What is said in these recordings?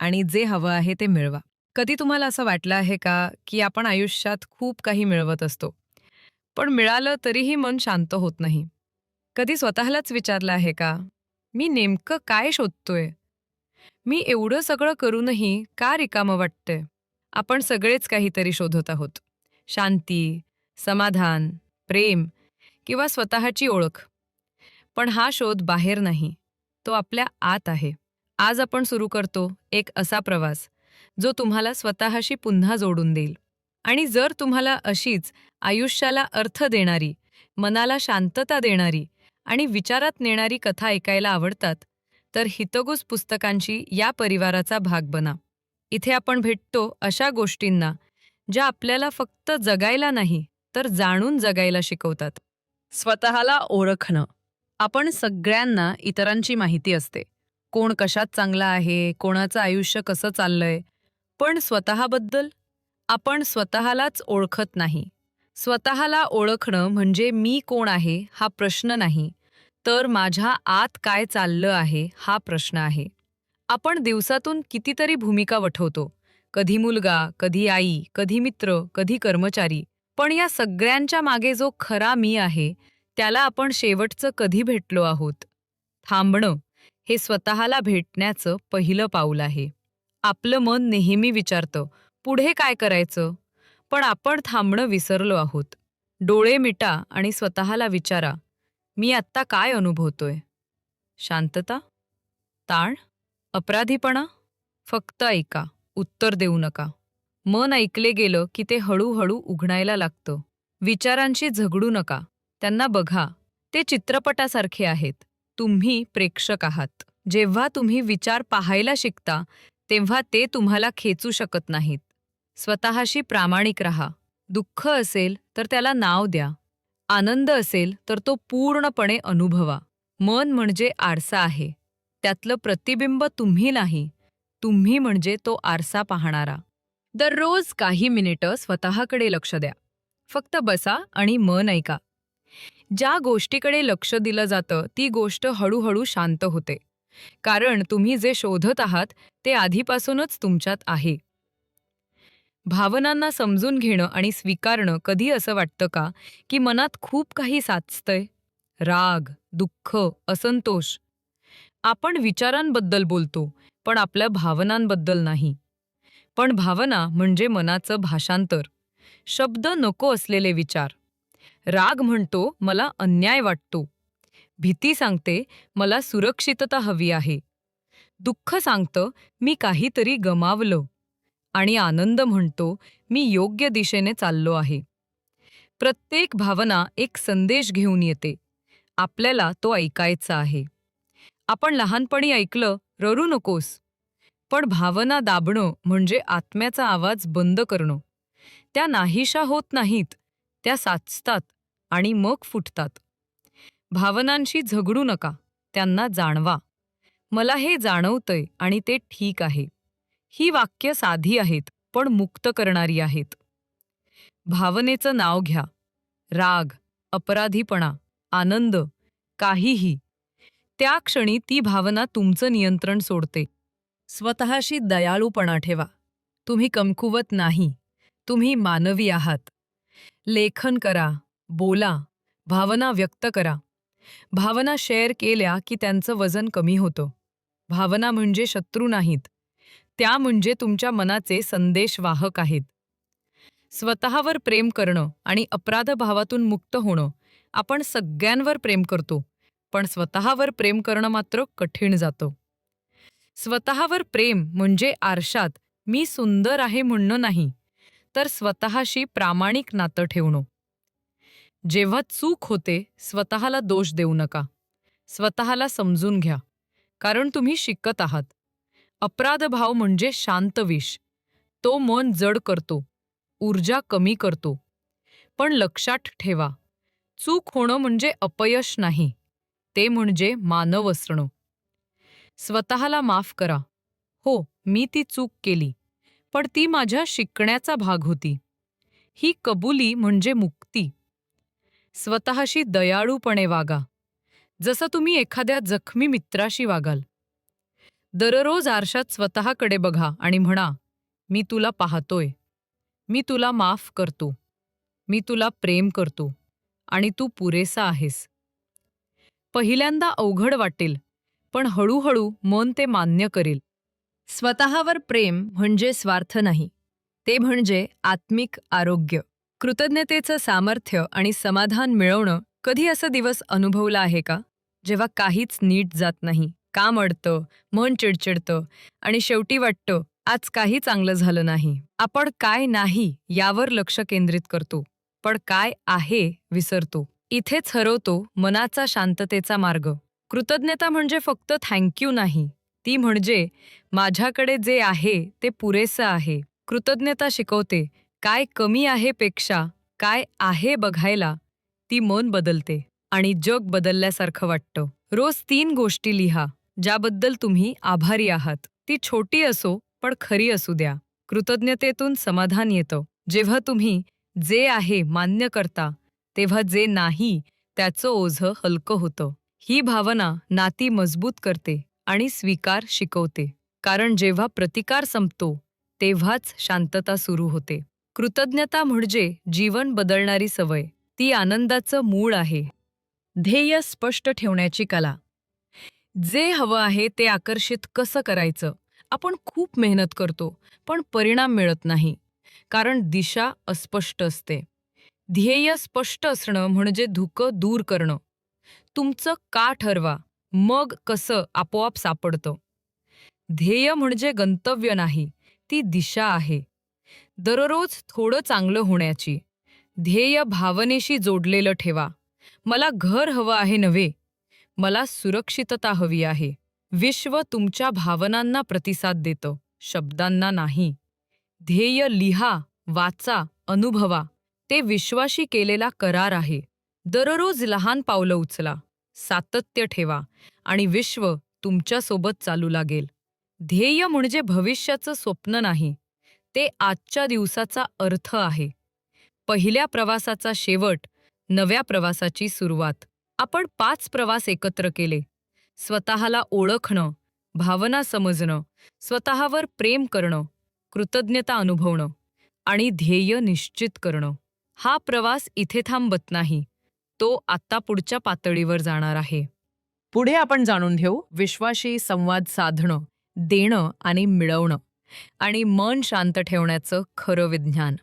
आणि जे हवं आहे ते मिळवा. कधी तुम्हाला असं वाटलं आहे का की आपण आयुष्यात खूप काही मिळवत असतो? पण मिळालं तरीही मन शांत होत नाही. कधी स्वतःलाच विचारलं आहे का मी नेमकं काय शोधतोय? मी एवढं सगळं करूनही का रिकामं वाटतंय? आपण सगळेच काहीतरी शोधत आहोत. शांती समाधान प्रेम किंवा स्वतःची ओळख. पण हा शोध बाहेर नाही. तो आपल्या आत आहे. आज आपण सुरू करतो एक असा प्रवास जो तुम्हाला स्वतःशी पुन्हा जोडून देईल. आणि जर तुम्हाला अशीच आयुष्याला अर्थ देणारी मनाला शांतता देणारी आणि विचारात नेणारी कथा ऐकायला आवडतात तर हितगुज पुस्तकांची या परिवाराचा भाग बना. इथे आपण भेटतो अशा गोष्टींना ज्या आपल्याला फक्त जगायला नाही तर जाणून जगायला शिकवतात. स्वतःला ओळखणं. आपण सगळ्यांना इतरांची माहिती असते. कोण कशात चांगला आहे कोणाचं आयुष्य कसं चाललंय. पण स्वतःबद्दल आपण स्वतःलाच ओळखत नाही. स्वतःला ओळखणं म्हणजे मी कोण आहे हा प्रश्न नाही. तर माझ्या आत काय चाललं आहे हा प्रश्न आहे. आपण दिवसातून कितीतरी भूमिका वठवतो. कधी मुलगा कधी आई कधी मित्र कधी कर्मचारी. पण या सगळ्यांच्या मागे जो खरा मी आहे त्याला आपण शेवटचं कधी भेटलो आहोत? थांबणं. हे स्वतःला भेटण्याचं पहिलं पाऊल आहे. आपलं मन नेहमी विचारतं पुढे काय करायचं? पण आपण थांबणं विसरलो आहोत. डोळे मिटा आणि स्वतःला विचारा मी आत्ता काय अनुभवतोय? शांतता? ताण? अपराधीपणा? फक्त ऐका उत्तर देऊ नका. मन ऐकले गेलं की ते हळूहळू उघडायला लागतं. विचारांशी झगडू नका. त्यांना बघा ते चित्रपटासारखे आहेत. तुम्ही प्रेक्षक आहात. जेव्हा तुम्ही विचार पाहायला शिकता तेव्हा ते तुम्हाला खेचू शकत नाहीत. स्वतःशी प्रामाणिक राहा. दुःख असेल तर त्याला नाव द्या. आनंद असेल तर तो पूर्णपणे अनुभवा. मन म्हणजे आरसा आहे. त्यातलं प्रतिबिंब तुम्ही नाही. तुम्ही म्हणजे तो आरसा पाहणारा. दररोज काही मिनिटं स्वतःकडे लक्ष द्या. फक्त बसा आणि मन ऐका. ज्या गोष्टीकडे लक्ष दिलं जातं ती गोष्ट हळूहळू शांत होते. कारण तुम्ही जे शोधत आहात ते आधीपासूनच तुमच्यात आहे. भावनांना समजून घेणं आणि स्वीकारणं कधी असं वाटतं का की मनात खूप काही साचतंय? राग दुःख असंतोष. आपण विचारांबद्दल बोलतो पण आपल्या भावनांबद्दल नाही. पण भावना म्हणजे मनाचं भाषांतर. शब्द नको असलेले विचार. राग म्हणतो मला अन्याय वाटतो. भीती सांगते मला सुरक्षितता हवी आहे. दुःख सांगतं मी काहीतरी गमावलं. आणि आनंद म्हणतो मी योग्य दिशेने चाललो आहे. प्रत्येक भावना एक संदेश घेऊन येते. आपल्याला तो ऐकायचा आहे. आपण लहानपणी ऐकलं रडू नकोस. पण भावना दाबणं म्हणजे आत्म्याचा आवाज बंद करणं. त्या नाहीशा होत नाहीत. त्या साचतात आणि मग फुटतात. भावनांशी झगडू नका त्यांना जाणवा. मला हे जाणवतंय आणि ते ठीक आहे. ही वाक्य साधी आहेत पण मुक्त करणारी आहेत. भावनेचं नाव घ्या. राग अपराधीपणा आनंद काहीही. त्या क्षणी ती भावना तुमचं नियंत्रण सोडते. स्वतःशी दयाळूपणा ठेवा. तुम्ही कमकुवत नाही. तुम्ही मानवी आहात. लेखन करा बोला भावना व्यक्त करा. भावना शेअर केल्या की त्यांचं वजन कमी होतं. भावना म्हणजे शत्रू नाहीत. त्या म्हणजे तुमच्या मनाचे संदेशवाहक आहेत. स्वतःवर प्रेम करणं आणि अपराधभावातून मुक्त होणं आपण सगळ्यांवर प्रेम करतो पण स्वतःवर प्रेम करणं मात्र कठीण जातं. स्वतःवर प्रेम म्हणजे आरशात मी सुंदर आहे म्हणणं नाही. तर स्वतःशी प्रामाणिक नातं ठेवणं. जेव्हा चूक होते स्वतःला दोष देऊ नका. स्वतःला समजून घ्या. कारण तुम्ही शिकत आहात. अपराधभाव म्हणजे शांत विष. तो मन जड करतो. ऊर्जा कमी करतो. पण लक्षात ठेवा. चूक होणं म्हणजे अपयश नाही. ते म्हणजे मानव असणं. स्वतःला माफ करा. हो मी ती चूक केली. पण ती माझ्या शिकण्याचा भाग होती. ही कबुली म्हणजे मुक्ती. स्वतःशी दयाळूपणे वागा. जसं तुम्ही एखाद्या जखमी मित्राशी वागाल. दररोज आरशात स्वतःकडे बघा आणि म्हणा मी तुला पाहतोय. मी तुला माफ करतो. मी तुला प्रेम करतो. आणि तू पुरेसा आहेस. पहिल्यांदा अवघड वाटेल पण हळूहळू मन ते मान्य करेल. स्वतःवर प्रेम म्हणजे स्वार्थ नाही. ते म्हणजे आत्मिक आरोग्य. कृतज्ञतेचं सामर्थ्य आणि समाधान मिळवणं कधी असं दिवस अनुभवला आहे का? जेव्हा काहीच नीट जात नाही काम अडतं मन चिडचिडतं आणि शेवटी वाटतं आज काही चांगलं झालं नाही. आपण काय नाही यावर लक्ष केंद्रित करतो. पण काय आहे विसरतो. इथेच हरवतो मनाचा शांततेचा मार्ग. कृतज्ञता म्हणजे फक्त थँक्यू नाही. ती म्हणजे माझ्याकडे जे आहे ते पुरेसं आहे. कृतज्ञता शिकवते. काय कमी आहे पेक्षा काय आहे बघायला ती मन बदलते आणि जग बदलल्यासारखं वाटतं. रोज तीन गोष्टी लिहा ज्याबद्दल तुम्ही आभारी आहात. ती छोटी असो पण खरी असू द्या. कृतज्ञतेतून समाधान येतं. जेव्हा तुम्ही जे आहे मान्य करता तेव्हा जे नाही त्याचं ओझं हलकं होतं. ही भावना नाती मजबूत करते. आणि स्वीकार शिकवते. कारण जेव्हा प्रतिकार संपतो तेव्हाच शांतता सुरू होते. कृतज्ञता म्हणजे जीवन बदलणारी सवय. ती आनंदाचं मूळ आहे. ध्येय स्पष्ट ठेवण्याची कला. जे हवं आहे ते आकर्षित कसं करायचं? आपण खूप मेहनत करतो पण परिणाम मिळत नाही. कारण दिशा अस्पष्ट असते. ध्येय स्पष्ट असणं म्हणजे धुकं दूर करणं. तुमचं का ठरवा? मग कसं आपोआप सापडतं? ध्येय म्हणजे गंतव्य नाही ती दिशा आहे. दररोज थोडं चांगलं होण्याची. ध्येय भावनेशी जोडलेलं ठेवा. मला घर हवं आहे नव्हे. मला सुरक्षितता हवी आहे. विश्व तुमच्या भावनांना प्रतिसाद देतं शब्दांना नाही. ध्येय लिहा वाचा अनुभवा. ते विश्वाशी केलेला करार आहे. दररोज लहान पावलं उचला. सातत्य ठेवा आणि विश्व तुमच्यासोबत चालू लागेल. ध्येय म्हणजे भविष्याचं स्वप्न नाही ते आजच्या दिवसाचा अर्थ आहे. पहिल्या प्रवासाचा शेवट नव्या प्रवासाची सुरुवात. आपण पाच प्रवास एकत्र केले. स्वतःला ओळखणं भावना समजणं स्वतःवर प्रेम करणं कृतज्ञता अनुभवणं आणि ध्येय निश्चित करणं. हा प्रवास इथे थांबत नाही. तो आत्ता पुढच्या पातळीवर जाणार आहे. पुढे आपण जाणून घेऊ विश्वाशी संवाद साधणं देणं आणि मिळवणं आणि मन शांत ठेवण्याचं खरं विज्ञान.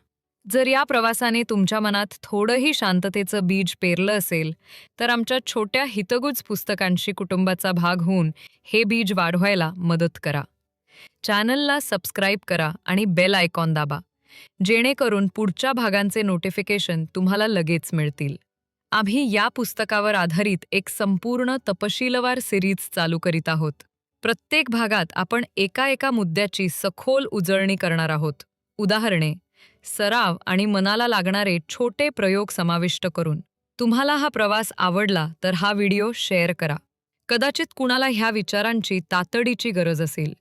जर या प्रवासाने तुमच्या मनात थोडंही शांततेचं बीज पेरलं असेल तर आमच्या छोट्या हितगुज पुस्तकांशी कुटुंबाचा भाग होऊन हे बीज वाढवायला मदत करा. चॅनलला सबस्क्राईब करा आणि बेल आयकॉन दाबा जेणेकरून पुढच्या भागांचे नोटिफिकेशन तुम्हाला लगेच मिळतील. आम्ही या पुस्तकावर आधारित एक संपूर्ण तपशीलवार सिरीज चालू करीत आहोत. प्रत्येक भागात आपण एका एका मुद्द्याची सखोल उजळणी करणार आहोत. उदाहरणे सराव आणि मनाला लागणारे छोटे प्रयोग समाविष्ट करून. तुम्हाला हा प्रवास आवडला तर हा व्हिडिओ शेअर करा. कदाचित कुणाला ह्या विचारांची तातडीची गरज असेल.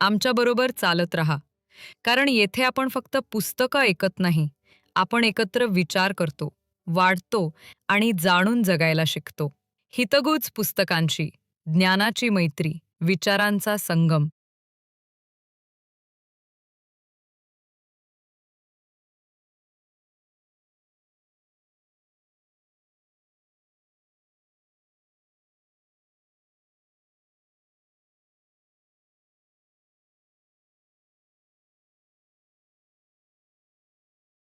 आमच्याबरोबर चालत रहा. कारण येथे आपण फक्त पुस्तकं ऐकत नाही आपण एकत्र विचार करतो. वाढतो आणि जाणून जगायला शिकतो. हितगुज पुस्तकांची ज्ञानाची मैत्री विचारांचा संगम.